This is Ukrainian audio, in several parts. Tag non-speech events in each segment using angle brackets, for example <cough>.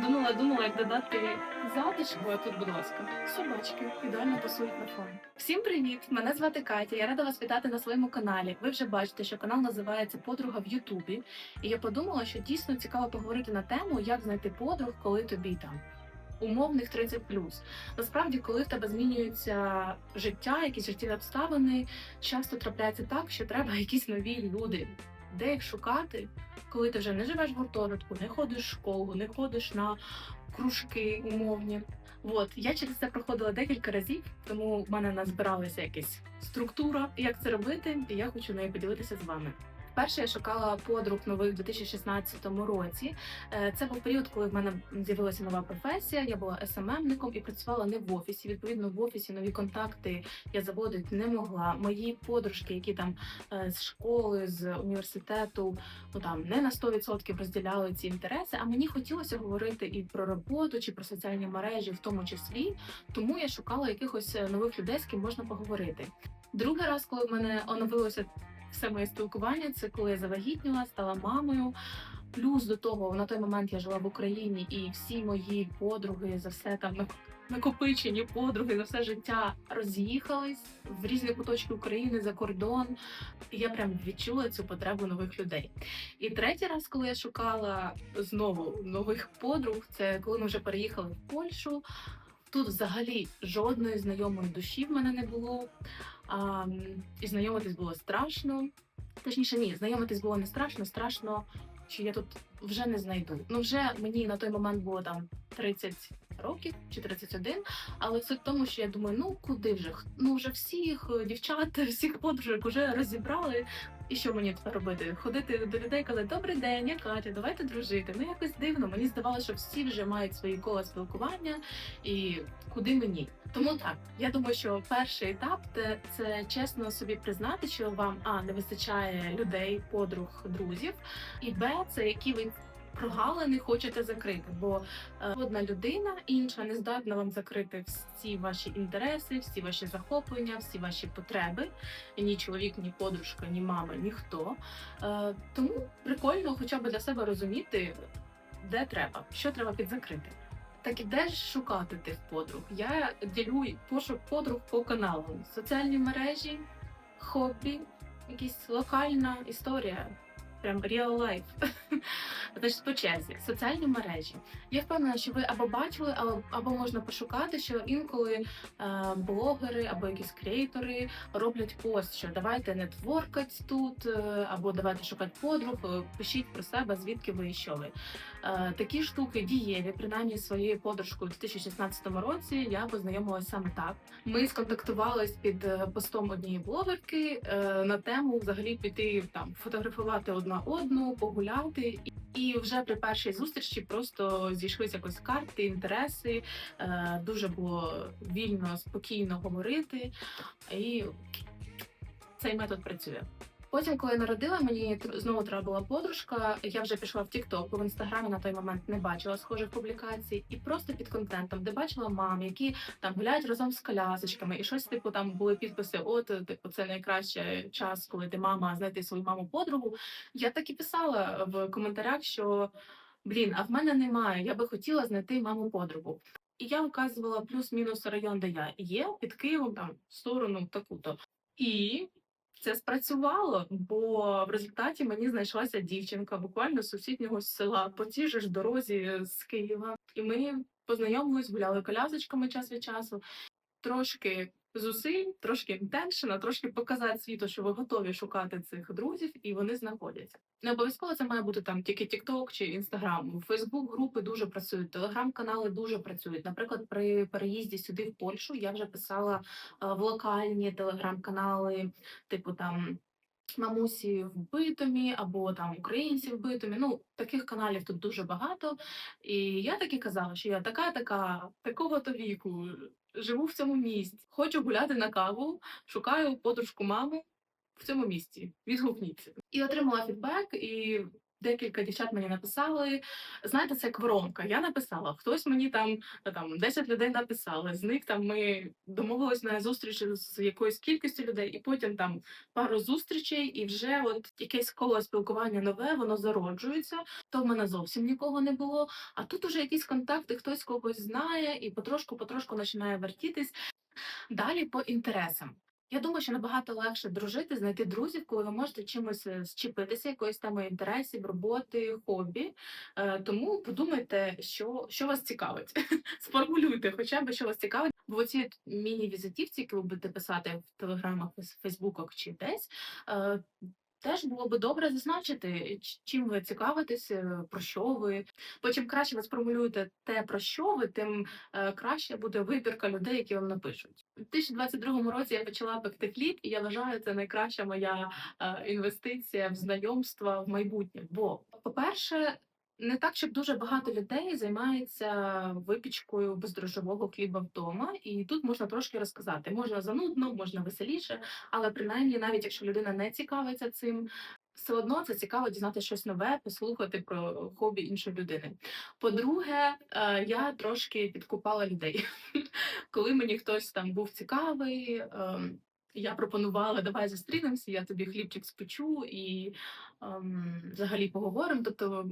Думала, думала, як додати затишку, а тут, будь ласка, собачки ідеально пасують на фон. Всім привіт! Мене звати Катя. Я рада вас вітати на своєму каналі. Ви вже бачите, що канал називається Подруга в Ютубі. І я подумала, що дійсно цікаво поговорити на тему, як знайти подруг, коли тобі там. Умовних 30+. Насправді, коли в тебе змінюється життя, якісь життєві обставини, часто трапляється так, що треба <laughs> якісь нові люди, де їх шукати, коли ти вже не живеш в гуртожитку, не ходиш в школу, не ходиш на кружки умовні. От я через це проходила декілька разів, тому в мене назбиралася якась структура, як це робити, і я хочу нею поділитися з вами. Перше я шукала подруг нових у 2016 році. Е, Це був період, коли в мене з'явилася нова професія. Я була СММником і працювала не в офісі. Відповідно, в офісі нові контакти я заводити не могла. Мої подружки, які там е, з школи, з університету, ну там не на 100% розділяли ці інтереси. А мені хотілося говорити і про роботу, чи про соціальні мережі, в тому числі. Тому я шукала якихось е, нових людей, з ким можна поговорити. Другий раз, коли в мене оновилося все моє спілкування, це коли я завагітніла, стала мамою. Плюс до того, на той момент я жила в Україні, і всі мої подруги за все там <laughs> накопичені подруги за все життя роз'їхались в різні куточки України за кордон. І я прям відчула цю потребу нових людей. І третій раз, коли я шукала знову нових подруг, це коли ми вже переїхали в Польщу. Тут взагалі жодної знайомої душі в мене не було. А, і знайомитись було страшно. Точніше, ні, знайомитись було не страшно, страшно, що я тут вже не знайду. Ну, вже мені на той момент було там 30 років чи 31, але суть в тому, що я думаю, ну куди вже? Ну вже всіх е, дівчат, <laughs> всіх подружок вже розібрали. І що мені робити? Ходити до людей казати, добрий день, я Катя, давайте дружити. Ну якось дивно. Мені здавалося, що всі вже мають свої кола спілкування, і куди мені? Тому так, я думаю, що перший етап це чесно собі признати, що вам а не вистачає людей, подруг, друзів, і б це які ви прогалини хочете закрити. Бо е, одна людина інша не здатна вам закрити всі ваші інтереси, всі ваші захоплення, всі ваші потреби. Ні чоловік, ні подружка, ні мама, ніхто. Е, тому прикольно, хоча б для себе розуміти, де треба, що треба підзакрити. Так і де ж шукати тих подруг? Я ділю пошук подруг по каналам: соціальні мережі, хобі, якась локальна історія. Прям real life. <laughs> Значить, по черзі, соціальні мережі. Я впевнена, що ви або бачили, або, або можна пошукати, що інколи е, блогери або якісь креатори роблять пост, що давайте нетворкать тут, е, або давайте шукати подруг, е, пишіть про себе, звідки ви і що ви. Е, такі штуки дієві, принаймні своєю подружкою у 2016 році я познайомилася саме так. Ми сконтактувались під е, постом однієї блогерки е, на тему взагалі піти там фотографувати одна одну, погуляти. І- вже при першій зустрічі просто зійшлися якось карти, інтереси. Дуже було вільно, спокійно говорити, і цей метод працює. Потім, коли народила, мені знову треба була подружка. Я вже пішла в TikTok, бо в інстаграмі на той момент не бачила схожих публікацій, і просто під контентом, де бачила мам, які там гуляють разом з колясочками, і щось типу там були підписи. От типу, це найкраще час, коли ти мама знайти свою маму подругу. Я так і писала в коментарях, що блін, а в мене немає. Я би хотіла знайти маму подругу. І я вказувала плюс-мінус район, де я є, під Києвом, там сторону таку-то. І це спрацювало, бо в результаті мені знайшлася дівчинка буквально з сусіднього села по тій же ж дорозі з Києва. І ми познайомились, гуляли колясочками час від часу. Трошки зусиль, трошки інтеншена, трошки показати світу, що ви готові шукати цих друзів, і вони знаходяться. Не обов'язково це має бути там тільки TikTok чи Instagram. Фейсбук групи дуже працюють, телеграм-канали дуже працюють. Наприклад, при переїзді сюди в Польщу я вже писала е, в локальні телеграм-канали, типу там. Мамусі в битомі або там українці в битомі. Ну таких каналів тут дуже багато. І я так і казала, що я така, така, такого то віку, живу в цьому місті. Хочу гуляти на каву, шукаю подружку мами в цьому місті. Відгукніться. І отримала фідбек, і Декілька дівчат мені написали. Знаєте, це як воронка. Я написала, хтось мені там е, там 10 людей написали. З них там ми домовились на зустрічі з якоюсь кількістю людей, і потім там пару зустрічей, і вже от якесь коло спілкування нове, воно зароджується. То в мене зовсім нікого не було. А тут уже якісь контакти, хтось когось знає, і потрошку-потрошку починає вертітись. Далі по інтересам. Я думаю, що набагато легше дружити, знайти друзів, коли ви можете чимось е, зчепитися, якоюсь темою інтересів, роботи, хобі. Е, тому подумайте, що, що вас цікавить. <laughs> Сформулюйте хоча б, що вас цікавить. Бо ці міні-візитівці, які ви будете писати в телеграмах, Фейсбуках чи десь, е, теж було би добре зазначити, чим ви цікавитесь, е, про що ви. Бо чим краще ви сформулюєте те, про що ви, тим е, краще буде вибірка людей, які вам напишуть. У 2022 році я почала пекти хліб, і я вважаю, це найкраща моя е, інвестиція в знайомства в майбутнє. Бо, по-перше, не так, щоб дуже багато людей займається випічкою бездрожжового хліба вдома, і тут можна трошки розказати. Можна занудно, можна веселіше, але принаймні, навіть якщо людина не цікавиться цим, все одно це цікаво дізнати щось нове, послухати про хобі іншої людини. По-друге, е, я трошки підкупала людей. <laughs> Коли мені хтось там був цікавий, ем, я пропонувала, давай зустрінемося, я тобі хлібчик спечу і ем, взагалі поговоримо. Тобто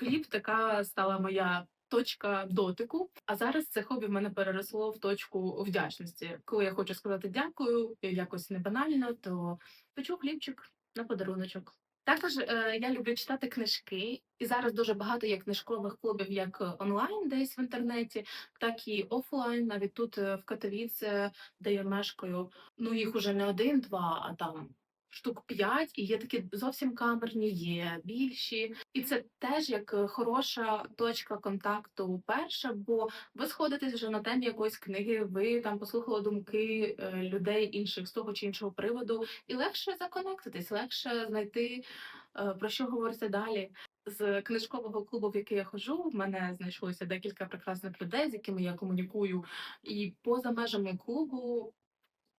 хліб така стала моя точка дотику. А зараз це хобі в мене переросло в точку вдячності. Коли я хочу сказати дякую, якось не банально, то печу хлібчик на подаруночок. Також е, я люблю читати книжки, і зараз дуже багато є книжкових клубів як онлайн, десь в інтернеті, так і офлайн. Навіть тут е, в Катовіце, де я мешкаю, ну їх уже не один, два, а там штук п'ять, і є такі зовсім камерні, є більші. І це теж як е, хороша точка контакту перша, бо ви сходитесь вже на темі якоїсь книги, ви там послухали думки е, людей інших з того чи іншого приводу, і легше законектитись, легше знайти е, про що говорити далі. З книжкового клубу, в який я ходжу, в мене знайшлося декілька прекрасних людей, з якими я комунікую, і поза межами клубу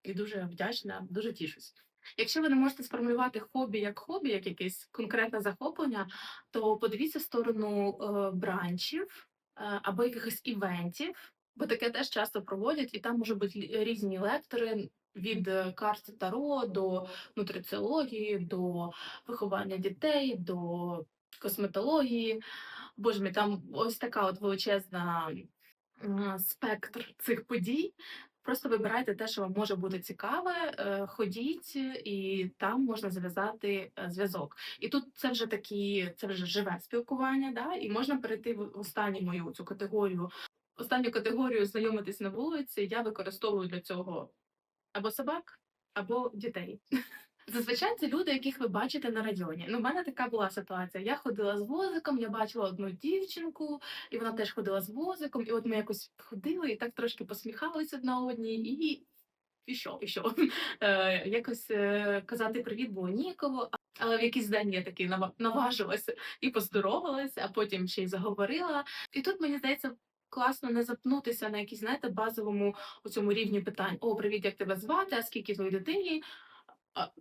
і дуже вдячна, дуже тішусь. Якщо ви не можете сформулювати хобі як хобі, як якесь конкретне захоплення, то подивіться в сторону е, бранчів е, або якихось івентів, бо таке теж часто проводять, і там можуть бути різні лектори від е, карт Таро до нутриціології, до виховання дітей, до косметології. Боже мій, там ось така от величезна спектр цих подій. Просто вибирайте те, що вам може бути цікаве, е, ходіть, і там можна зав'язати е, зв'язок. І тут це вже такі, це вже живе спілкування, да? і можна перейти в останню мою цю категорію. Останню категорію знайомитись на вулиці я використовую для цього або собак, або дітей. <laughs> Зазвичай це люди, яких ви бачите на районі. Ну, в мене така була ситуація. Я ходила з возиком, я бачила одну дівчинку, і вона теж ходила з возиком, і от ми якось ходили і так трошки посміхалися одна одній, і, і що, і що? Е, якось е, казати привіт було нікого. Але в якийсь день я таки нава- наважилася і поздоровалася, а потім ще й заговорила. І тут мені здається. Класно не запнутися на якійсь, знаєте, базовому у цьому рівні питань. О, привіт, як тебе звати? А скільки твоїй дитині?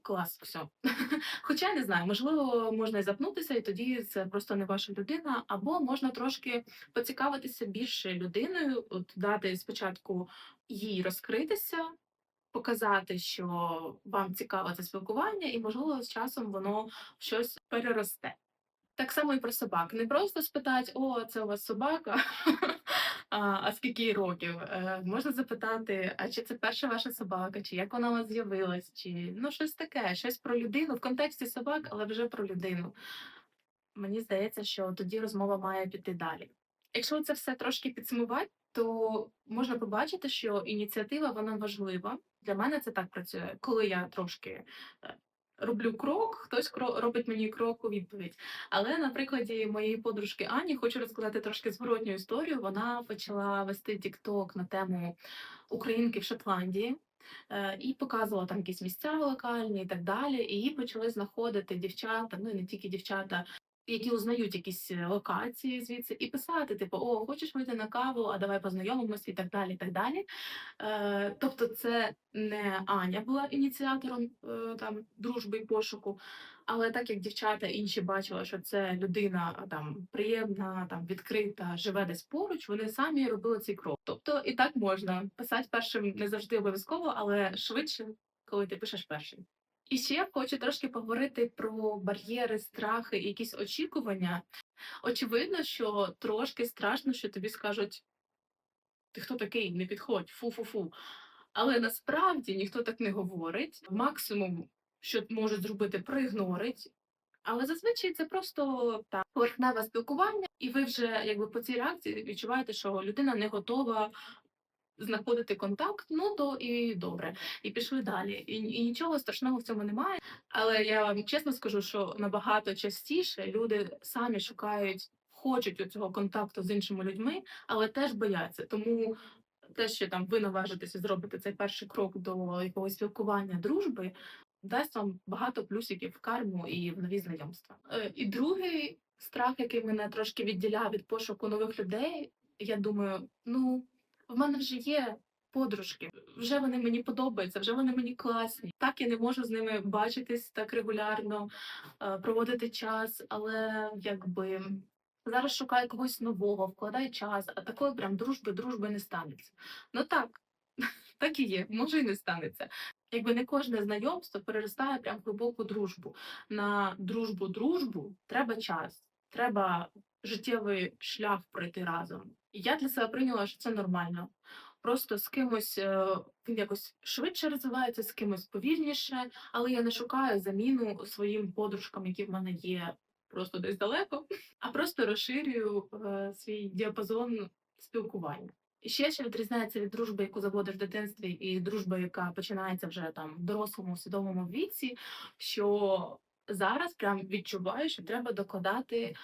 Клас, все. <laughs> Хоча я не знаю, можливо, можна і запнутися, і тоді це просто не ваша людина, або можна трошки поцікавитися більше людиною, от дати спочатку їй розкритися, показати, що вам цікаве це спілкування, і можливо з часом воно щось переросте. Так само і про собак. Не просто спитати, о, це у вас собака, <laughs> а, скільки їй років. Е, можна запитати, а чи це перша ваша собака, чи як вона у вас з'явилась, чи ну щось таке, щось про людину в контексті собак, але вже про людину. Мені здається, що тоді розмова має піти далі. Якщо це все трошки підсумувати, то можна побачити, що ініціатива вона важлива. Для мене це так працює, коли я трошки е, роблю крок, хтось робить мені крок у відповідь. Але на прикладі моєї подружки Ані хочу розказати трошки зворотню історію. Вона почала вести тікток на тему українки в Шотландії. е, І показувала там якісь місця локальні і так далі. І її почали знаходити дівчата, ну і не тільки дівчата, які узнають якісь е, локації звідси, і писати, типу, о, хочеш вийти на каву, а давай познайомимося і так далі. і так далі. Е, тобто, це не Аня була ініціатором е, там дружби і пошуку, Але так як дівчата інші бачили, що це людина там приємна, там відкрита, живе десь поруч, вони самі робили цей крок. Тобто і так можна писати першим не завжди обов'язково, але швидше, коли ти пишеш першим. І ще хочу трошки поговорити про бар'єри, страхи і якісь очікування. Очевидно, що трошки страшно, що тобі скажуть: ти хто такий, не підходь, фу-фу-фу. Але насправді ніхто так не говорить. Максимум, що можуть зробити, проігнорить. Але зазвичай це просто так поверхневе спілкування, і ви вже якби по цій реакції відчуваєте, що людина не готова знаходити контакт, ну то і добре, і пішли далі. І, і нічого страшного в цьому немає. Але я вам чесно скажу, що набагато частіше люди самі шукають, хочуть у цього контакту з іншими людьми, але теж бояться. Тому те, що там ви наважитеся зробити цей перший крок до якогось спілкування, дружби, дасть вам багато плюсиків в карму і в нові знайомства. Е, І другий страх, який мене трошки відділяв від пошуку нових людей, я думаю, ну в мене вже є подружки, вже вони мені подобаються, вже вони мені класні. Так я не можу з ними бачитись так регулярно, е, проводити час, але якби. Зараз шукаю когось нового, вкладаю час, а такої прям дружби, дружби не станеться. Ну так, <laughs> так і є, може і не станеться. Якби не кожне знайомство переростає прям глибоку дружбу. На дружбу дружбу треба час, треба життєвий шлях пройти разом. І я для себе прийняла, що це нормально. Просто з кимось е, він якось швидше розвивається, з кимось повільніше, але я не шукаю заміну своїм подружкам, які в мене є просто десь далеко, а просто розширюю е, свій діапазон спілкування. І ще що відрізняється від дружби, яку заводиш в дитинстві, і дружби, яка починається вже там в дорослому свідомому віці, що зараз прям відчуваю, що треба докладати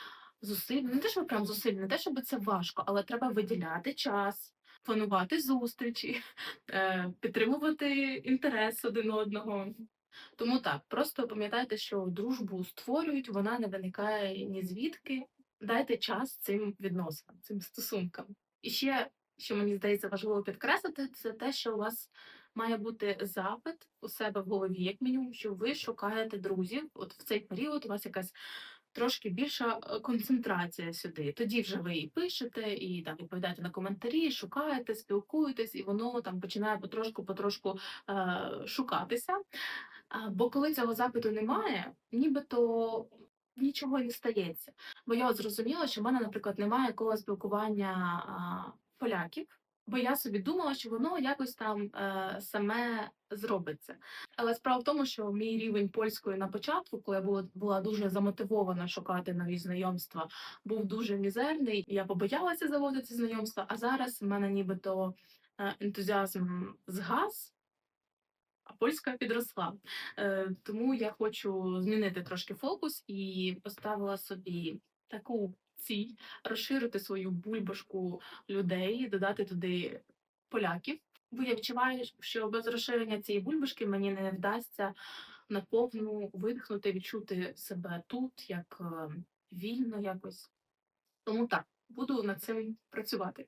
зусиль. Не те, щоб прям зусиль, не те, щоб це важко, але треба виділяти час, планувати зустрічі, <laughs> е, підтримувати інтерес один одного. Тому так, просто пам'ятайте, що дружбу створюють, вона не виникає ні звідки. Дайте час цим відносинам, цим стосункам. І ще, що мені здається важливо підкреслити, це те, що у вас має бути запит у себе в голові, як мінімум, що ви шукаєте друзів. От в цей період у вас якась трошки більша е, концентрація сюди. Тоді вже ви і пишете, і там відповідаєте на коментарі, шукаєте, спілкуєтесь, і воно там починає потрошку-потрошку е, шукатися. Бо коли цього запиту немає, нібито нічого не стається. Бо я зрозуміла, що в мене, наприклад, немає якогось спілкування а, поляків, бо я собі думала, що воно якось там е, саме зробиться. Але справа в тому, що мій рівень польської на початку, коли я була, була дуже замотивована шукати нові знайомства, був дуже мізерний. Я побоялася заводити знайомства, а зараз в мене нібито е, ентузіазм згас а польська підросла. Е, тому я хочу змінити трошки фокус і поставила собі таку ціль розширити свою бульбашку людей, додати туди поляків. Бо я відчуваю, що без розширення цієї бульбашки мені не вдасться наповну видихнути, відчути себе тут як е, вільно якось. Тому так. Буду над цим працювати.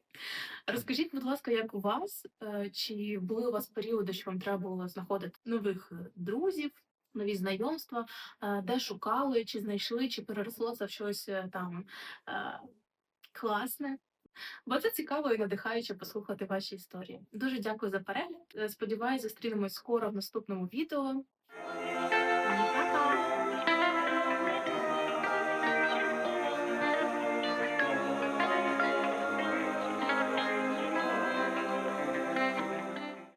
Розкажіть, будь ласка, як у вас? Е, Чи були у вас періоди, що вам треба було знаходити нових е, друзів, нові знайомства, Е, де шукали, чи знайшли, чи переросло це в щось е, там е, класне? Бо це цікаво і надихаюче послухати ваші історії. Дуже дякую за перегляд. Сподіваюсь, зустрінемось скоро в наступному відео.